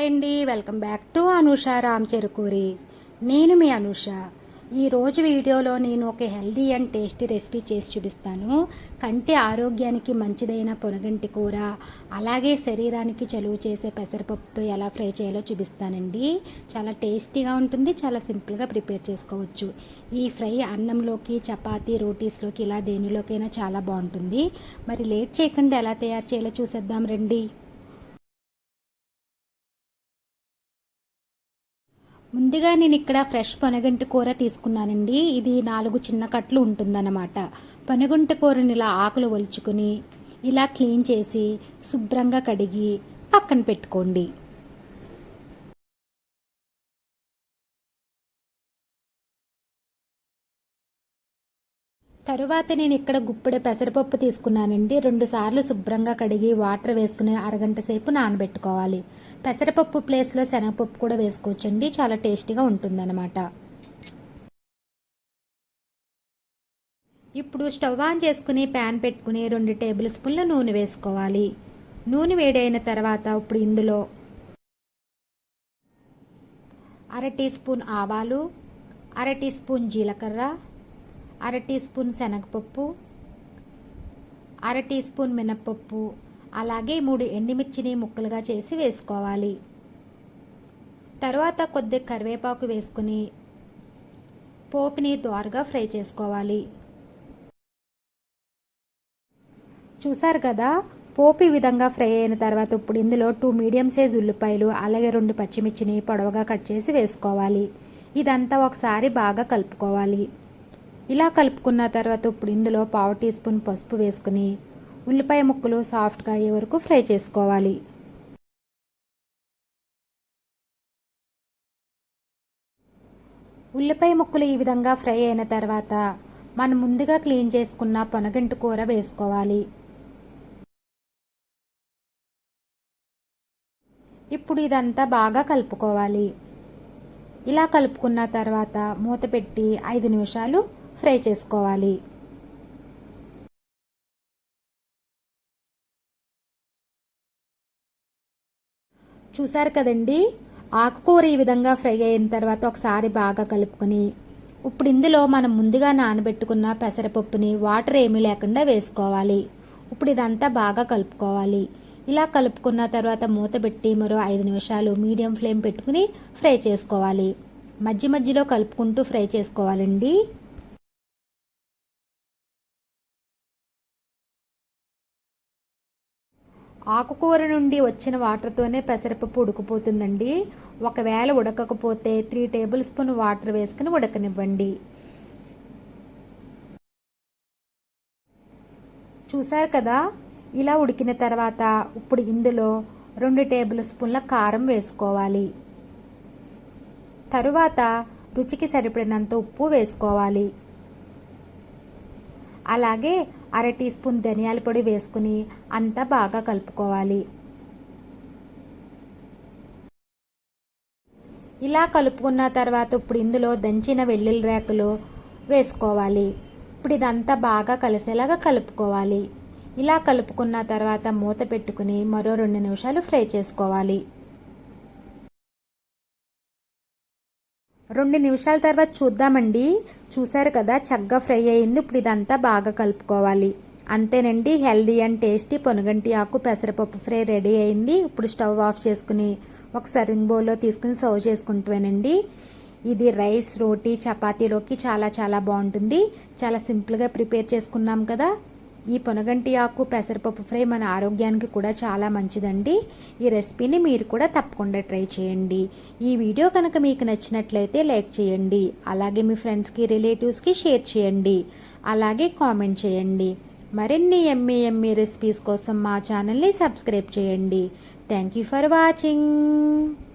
Hi అండి. Welcome back to Anusha Ram Cherukuri. నేను మీ అనుష. ఈరోజు వీడియోలో నేను ఒక హెల్దీ అండ్ టేస్టీ రెసిపీ చేసి చూపిస్తాను. కంటి ఆరోగ్యానికి మంచిదైన పొనగంటి కూర అలాగే శరీరానికి చలువ చేసే పెసరపప్పుతో ఎలా ఫ్రై చేయాలో చూపిస్తానండి. చాలా టేస్టీగా ఉంటుంది చాలా సింపుల్గా ప్రిపేర్ చేసుకోవచ్చు. ఈ ఫ్రై అన్నంలోకి చపాతీ రోటీస్లోకి ఇలా దేనిలోకైనా చాలా బాగుంటుంది. మరి లేట్ చేయకుండా ఎలా తయారు చేయాలో చూసేద్దాం రండి. ముందుగా నేను ఇక్కడ ఫ్రెష్ పనగంటి కూర తీసుకున్నానండి. ఇది నాలుగు చిన్న కట్లు ఉంటుందన్నమాట. పనగంటి కూరని ఇలా ఆకులు ఒలుచుకుని ఇలా క్లీన్ చేసి శుభ్రంగా కడిగి పక్కన పెట్టుకోండి. తరువాత నేను ఇక్కడ గుప్పెడు పెసరపప్పు తీసుకున్నానండి. రెండు సార్లు శుభ్రంగా కడిగి వాటర్ వేసుకుని అరగంట సేపు నానబెట్టుకోవాలి. పెసరపప్పు ప్లేస్లో శనగపప్పు కూడా వేసుకోవచ్చండి. చాలా టేస్టీగా ఉంటుందన్నమాట. ఇప్పుడు స్టవ్ ఆన్ చేసుకుని ప్యాన్ పెట్టుకుని రెండు టేబుల్ స్పూన్ల నూనె వేసుకోవాలి. నూనె వేడైన తర్వాత ఇప్పుడు ఇందులో అర టీ స్పూన్ ఆవాలు అర టీ స్పూన్ జీలకర్ర అర టీ స్పూన్ శనగపప్పు అర టీ స్పూన్ మినప్పప్పు అలాగే మూడు ఎండుమిర్చిని ముక్కలుగా చేసి వేసుకోవాలి. తర్వాత కొద్దిగా కరివేపాకు వేసుకుని పోపుని దోరగా ఫ్రై చేసుకోవాలి. చూసారు కదా? పోపు ఈ విధంగా ఫ్రై అయిన తర్వాత ఇప్పుడు ఇందులో టూ మీడియం సైజ్ ఉల్లిపాయలు అలాగే రెండు పచ్చిమిర్చిని పొడవుగా కట్ చేసి వేసుకోవాలి. ఇదంతా ఒకసారి బాగా కలుపుకోవాలి. ఇలా కలుపుకున్న తర్వాత ఇప్పుడు ఇందులో పావు టీ స్పూన్ పసుపు వేసుకుని ఉల్లిపాయ ముక్కలు సాఫ్ట్గా అయ్యే వరకు ఫ్రై చేసుకోవాలి. ఉల్లిపాయ ముక్కలు ఈ విధంగా ఫ్రై అయిన తర్వాత మనం ముందుగా క్లీన్ చేసుకున్న పొనగంటి కూర వేసుకోవాలి. ఇప్పుడు ఇదంతా బాగా కలుపుకోవాలి. ఇలా కలుపుకున్న తర్వాత మూత పెట్టి ఐదు నిమిషాలు ఫ్రై చేసుకోవాలి. చూసారు కదండి? ఆకుకూర ఈ విధంగా ఫ్రై అయిన తర్వాత ఒకసారి బాగా కలుపుకొని ఇప్పుడు ఇందులో మనం ముందుగా నానబెట్టుకున్న పెసరపప్పుని వాటర్ ఏమీ లేకుండా వేసుకోవాలి. ఇప్పుడు ఇదంతా బాగా కలుపుకోవాలి. ఇలా కలుపుకున్న తర్వాత మూత పెట్టి మరో ఐదు నిమిషాలు మీడియం ఫ్లేమ్ పెట్టుకుని ఫ్రై చేసుకోవాలి. మధ్య మధ్యలో కలుపుకుంటూ ఫ్రై చేసుకోవాలండి. ఆకుకూర నుండి వచ్చిన వాటర్తోనే పెసరపప్పు ఉడికిపోతుందండి. ఒకవేళ ఉడకకపోతే త్రీ టేబుల్ స్పూన్ వాటర్ వేసుకుని ఉడకనివ్వండి. చూసారు కదా? ఇలా ఉడికిన తర్వాత ఇప్పుడు ఇందులో రెండు టేబుల్ స్పూన్ల కారం వేసుకోవాలి. తరువాత రుచికి సరిపడినంత ఉప్పు వేసుకోవాలి. అలాగే అర టీ స్పూన్ ధనియాల పొడి వేసుకుని అంతా బాగా కలుపుకోవాలి. ఇలా కలుపుకున్న తర్వాత ఇప్పుడు ఇందులో దంచిన వెల్లుల్లి రేకులు వేసుకోవాలి. ఇప్పుడు ఇదంతా బాగా కలిసేలాగా కలుపుకోవాలి. ఇలా కలుపుకున్న తర్వాత మూత పెట్టుకుని మరో రెండు నిమిషాలు ఫ్రై చేసుకోవాలి. రెండు నిమిషాల తర్వాత చూద్దామండి. చూసారు కదా చక్కగా ఫ్రై అయింది. ఇప్పుడు ఇదంతా బాగా కలుపుకోవాలి. అంతేనండి హెల్దీ అండ్ టేస్టీ పొనగంటి ఆకు పెసరపప్పు ఫ్రై రెడీ అయింది. ఇప్పుడు స్టవ్ ఆఫ్ చేసుకుని ఒక సర్వింగ్ బౌల్లో తీసుకుని సర్వ్ చేసుకుంటానండి ఇది రైస్ రోటీ చపాతీలోకి చాలా చాలా బాగుంటుంది. చాలా సింపుల్గా ప్రిపేర్ చేసుకున్నాం కదా. ఈ పొనగంటి ఆకు పెసరపప్పు ఫ్రై మన ఆరోగ్యానికి కూడా చాలా మంచిదండి. ఈ రెసిపీని మీరు కూడా తప్పకుండా ట్రై చేయండి. ఈ వీడియో కనుక మీకు నచ్చినట్లయితే లైక్ చేయండి. అలాగే మీ ఫ్రెండ్స్కి రిలేటివ్స్కి షేర్ చేయండి. అలాగే కామెంట్ చేయండి. మరిన్ని ఎమ్మీ ఎమ్మీ రెసిపీస్ కోసం మా ఛానల్ని సబ్స్క్రైబ్ చేయండి. Thank you for watching.